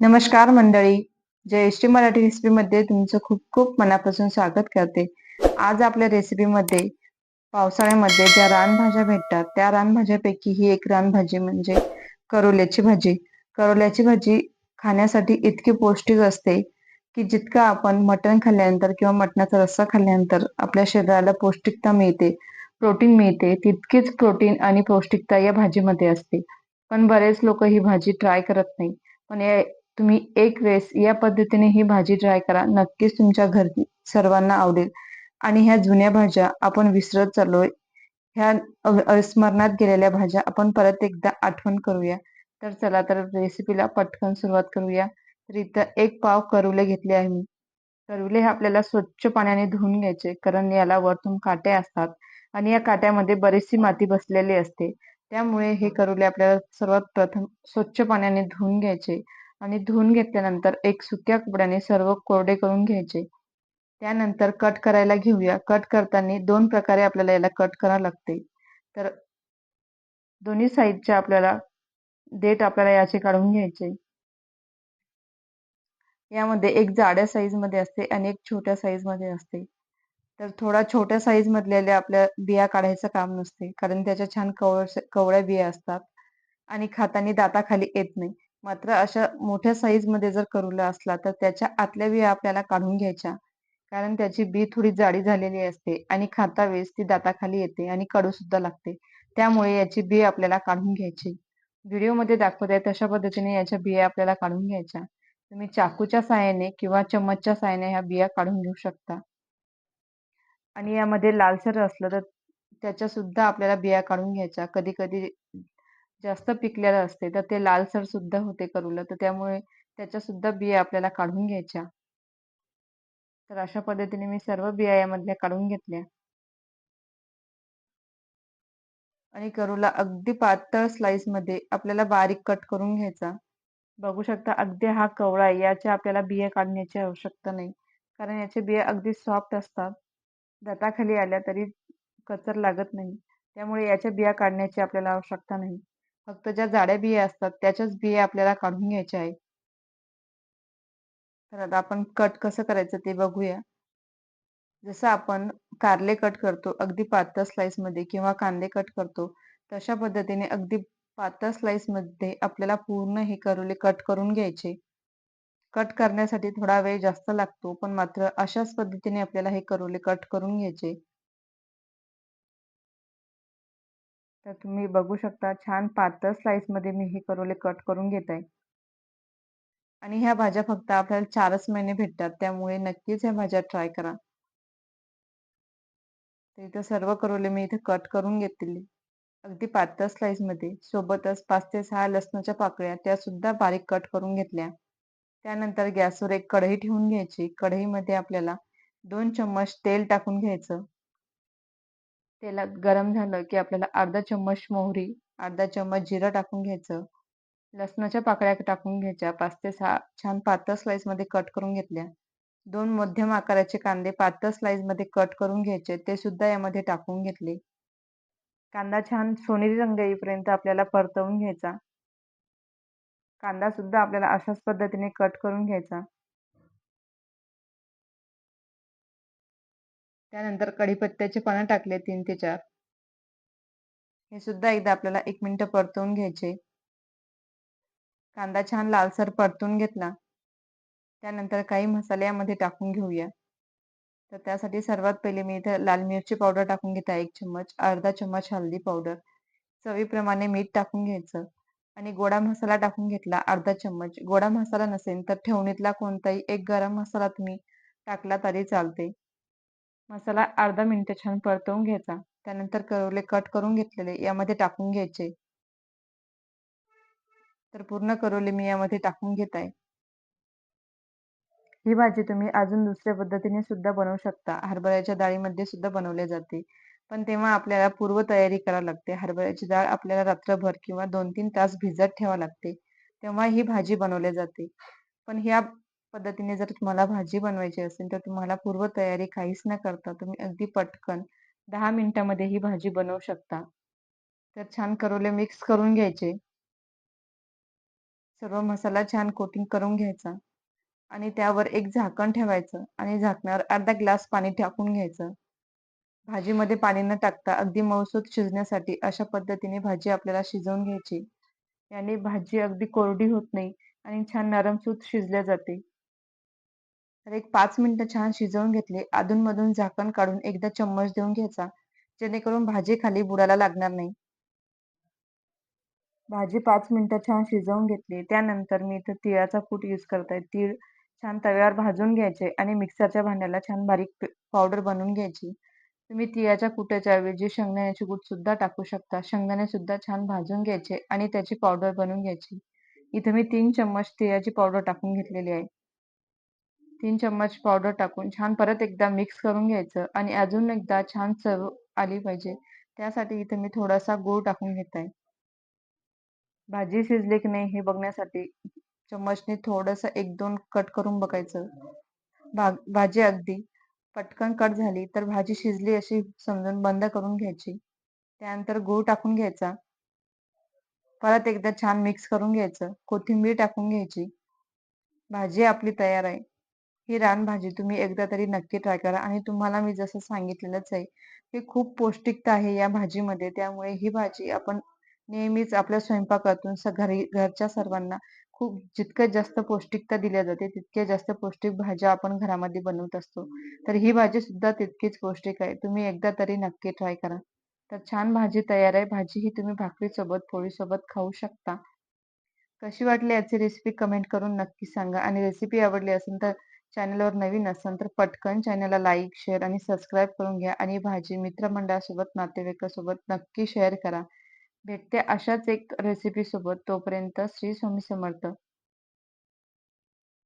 नमस्कार मंडळी. जयश्री मराठी रेसिपीमध्ये तुमचं खूप खूप मनापासून स्वागत करते. आज आपल्या रेसिपीमध्ये पावसाळ्यामध्ये ज्या रानभाज्या भेटतात त्या रानभाज्यापैकी ही एक रानभाजी म्हणजे करोल्याची भाजी. करोल्याची भाजी खाण्यासाठी इतकी पौष्टिक असते की जितका आपण मटण खाल्ल्यानंतर किंवा मटणाचा रस्सा खाल्ल्यानंतर आपल्या शरीराला पौष्टिकता मिळते प्रोटीन मिळते तितकीच प्रोटीन आणि पौष्टिकता या भाजीमध्ये असते. पण बरेच लोक ही भाजी ट्राय करत नाही. पण तुम्ही एक वेळेस या पद्धतीने ही भाजी ट्राय करा. नक्कीच तुमच्या घर सर्वांना आवडेल. आणि ह्या जुन्या भाज्या आपण विसरत चाललोय. ह्या अस्मरणात गेलेल्या भाज्या आपण परत एकदा आठवण करूया. तर चला तर रेसिपीला पटकन सुरुवात करूया. तर इथं एक पाव करुले घेतले आहे मी. करवले हे आपल्याला स्वच्छ पाण्याने धुवून घ्यायचे कारण याला वरतून काटे असतात. आणि या काट्यामध्ये बरीचशी माती बसलेली असते. त्यामुळे हे करवले आपल्याला सर्वात प्रथम स्वच्छ पाण्याने धुवून घ्यायचे. आणि धुवून घेतल्यानंतर एक सुक्या कपड्याने सर्व कोरडे करून घ्यायचे. त्यानंतर कट करायला घेऊया. कट करताना दोन प्रकारे आपल्याला याला कट करावं लागते. तर दोन्ही साईडच्या आपल्याला देठ आपल्याला याचे काढून घ्यायचे. यामध्ये एक जाड्या साईजमध्ये असते आणि एक छोट्या साईजमध्ये असते. तर थोडा छोट्या साईज मधलेल्या आपल्या बिया काढायचं काम नसते. कारण त्याच्या छान कवळ कवळ्या बिया असतात. आणि खातानी दाताखाली येत नाही. मात्र अशा मोठ्या साईजमध्ये जर करूला असला तर त्याच्या आतल्या बिया आपल्याला काढून घ्यायच्या. कारण त्याची बी थोडी जाडी झालेली असते आणि खाता वेळेस ती दाताखाली येते आणि कडू सुद्धा लागते. त्यामुळे याची बी आपल्याला काढून घ्यायची. व्हिडिओमध्ये दाखवत आहे तशा पद्धतीने याच्या बिया आपल्याला काढून घ्यायच्या. तुम्ही चाकूच्या साहाय्याने किंवा चम्मचच्या साहाय्याने ह्या बिया काढून घेऊ शकता. आणि यामध्ये लालसर असलं तर त्याच्या सुद्धा आपल्याला बिया काढून घ्यायच्या. कधी कधी जास्त पिकलेलं असते तर ते लालसर सुद्धा होते करूला तर त्यामुळे त्याच्या सुद्धा बिया आपल्याला काढून घ्यायच्या. तर अशा पद्धतीने मी सर्व बिया यामधल्या काढून घेतल्या. आणि करूला अगदी पातळ स्लाइसमध्ये आपल्याला बारीक कट करून घ्यायचा. बघू शकता अगदी हा कवळा आहे याच्या आपल्याला बिया काढण्याची आवश्यकता नाही. कारण याचे बिया अगदी सॉफ्ट असतात. दाताखाली आल्या तरी कचर लागत नाही. त्यामुळे याच्या बिया काढण्याची आपल्याला आवश्यकता नाही. फक्त ज्या जाड्या बिया असतात त्याच्याच बिया आपल्याला काढून घ्यायच्या आहे तर आता आपण कट कसं करायचं ते बघूया. जसं आपण कारले कट करतो अगदी पातळ स्लाइसमध्ये किंवा कांदे कट करतो तशा पद्धतीने अगदी पातळ स्लाइसमध्ये आपल्याला पूर्ण हे करोले कट करून घ्यायचे. कट करण्यासाठी थोडा वेळ जास्त लागतो पण मात्र अशाच पद्धतीने आपल्याला हे करोले कट करून घ्यायचे. तर तुम्ही बघू शकता छान पातळमध्ये मी हे करोले कट करून घेत. आहे आणि ह्या भाज्या फक्त आपल्याला चारच महिने भेटतात त्यामुळे नक्कीच ह्या भाज्या ट्राय करा. तर इथं सर्व करोले मी इथे कट करून घेतली. अगदी पातळमध्ये. सोबतच पाच ते सहा लसणाच्या पाकळ्या त्या सुद्धा बारीक कट करून घेतल्या. त्यानंतर गॅसवर एक कढई ठेवून घ्यायची. कढईमध्ये आपल्याला दोन चम्मच तेल टाकून घ्यायचं. तेलात गरम झालं की आपल्याला अर्धा चम्मच मोहरी अर्धा चम्मच जिरं टाकून घ्यायचं. लसणाच्या पाकळ्या टाकून घ्यायच्या. पाच ते सहा छान पातळ स्लाईसमध्ये कट करून घेतल्या. दोन मध्यम आकाराचे कांदे पातळ स्लाईसमध्ये कट करून घ्यायचे. ते सुद्धा यामध्ये टाकून घेतले. कांदा छान सोनेरी रंग येईपर्यंत आपल्याला परतवून घ्यायचा. कांदा सुद्धा आपल्याला अशाच पद्धतीने कट करून घ्यायचा. त्यानंतर कढीपत्त्याचे पानं टाकले तीन ते चार. हे सुद्धा एकदा आपल्याला एक मिनिट परतवून घ्यायचे. कांदा छान लालसर परतून घेतला. त्यानंतर काही मसाले यामध्ये टाकून घेऊया. तर त्यासाठी सर्वात पहिले मी इथं लाल मिरची पावडर टाकून घेत आहे एक चम्मच. अर्धा चम्मच हळदी पावडर. चवीप्रमाणे मीठ टाकून घ्यायचं. आणि गोडा मसाला टाकून घेतला अर्धा चम्मच. गोडा मसाला नसेल तर ठेवणीतला कोणताही एक गरम मसाला तुम्ही टाकला तरी चालते. मसाला अर्धा मिनिट छान परतवून घ्यायचा. त्यानंतर करवले कट करून घेतलेले यामध्ये टाकून घ्यायचे. तर पूर्ण करवले मी यामध्ये टाकून घेत आहे. ही भाजी तुम्ही अजून दुसऱ्या पद्धतीने सुद्धा बनवू शकता. हरभऱ्याच्या डाळीमध्ये सुद्धा बनवले जाते. पण तेव्हा आपल्याला पूर्व तयारी करावी लागते. हरभऱ्याची डाळ आपल्याला रात्रभर किंवा दोन तीन तास भिजत ठेवा लागते. तेव्हा ही भाजी बनवली जाते. पण ह्या पद्धतीने जर तुम्हाला भाजी बनवायची असेल तर तुम्हाला पूर्वतयारी काहीच न करता तुम्ही अगदी पटकन दहा मिनिटामध्ये ही भाजी बनवू शकता. तर छान करोले मिक्स करून घ्यायचे. सर्व मसाला छान कोटिंग करून घ्यायचा. आणि त्यावर एक झाकण ठेवायचं आणि झाकणावर अर्धा ग्लास पाणी टाकून घ्यायचं. भाजीमध्ये पाणी न टाकता अगदी मऊसूत शिजण्यासाठी अशा पद्धतीने भाजी आपल्याला शिजवून घ्यायची. याने भाजी अगदी कोरडी होत नाही आणि छान नरमसूत शिजल्या जाते. तर एक पाच मिनिटं छान शिजवून घेतले. अधूनमधून झाकण काढून एकदा चम्मच देऊन घ्यायचा. जेणेकरून भाजी खाली बुडाला लागणार नाही. भाजी पाच मिनिटं छान शिजवून घेतली. त्यानंतर मी इथं तिळाचा कूट यूज करत. आहे तीळ छान तव्यावर भाजून घ्यायचे आणि मिक्सरच्या भांड्याला छान बारीक पावडर बनवून घ्यायची. तुम्ही तिळाच्या कुट्याच्या ऐवजी शेंगदाण्याची कूट सुद्धा टाकू शकता. शेंगदाणे सुद्धा छान भाजून घ्यायचे आणि त्याची पावडर बनवून घ्यायची. इथं मी तीन चम्मच तिळाची पावडर टाकून घेतलेली आहे. तीन चम्मच पावडर टाकून छान परत एकदा मिक्स करून घ्यायचं आणि अजून एकदा छान चव आली पाहिजे. त्यासाठी इथं मी थोडासा गूळ टाकून घेत आहे भाजी शिजली की नाही हे बघण्यासाठी चम्मचने थोडंसं एक दोन कट करून बघायचं. भाग भाजी अगदी पटकन कट झाली तर भाजी शिजली अशी समजून बंद करून घ्यायची. त्यानंतर गूळ टाकून घ्यायचा. परत एकदा छान मिक्स करून घ्यायचं. कोथिंबीर टाकून घ्यायची. भाजी आपली तयार आहे. ही रानभाजी तुम्ही एकदा तरी नक्की ट्राय करा. आणि तुम्हाला मी जसं सांगितलेलंच आहे की खूप पौष्टिकता आहे या भाजीमध्ये. त्यामुळे ही भाजी आपण नेहमीच आपल्या स्वयंपाकातून घरी घरच्या सर्वांना खूप जितकं जास्त पौष्टिकता दिल्या जाते तितक्या जास्त पौष्टिक भाज्या आपण घरामध्ये बनवत असतो. तर ही भाजी सुद्धा तितकीच पौष्टिक आहे. तुम्ही एकदा तरी नक्की ट्राय करा. तर छान भाजी तयार आहे. भाजी ही तुम्ही भाकरीसोबत पोळीसोबत खाऊ शकता. कशी वाटली याची रेसिपी कमेंट करून नक्की सांगा. आणि रेसिपी आवडली असेल तर चॅनलवर नवीन असाल तर पटकन चॅनलला लाईक शेअर आणि सबस्क्राईब करून घ्या. आणि भाजी मित्रमंडळासोबत नातेवाईकासोबत नक्की शेअर करा. भेटते अशाच एक रेसिपीसोबत तोपर्यंत श्री स्वामी समर्थ.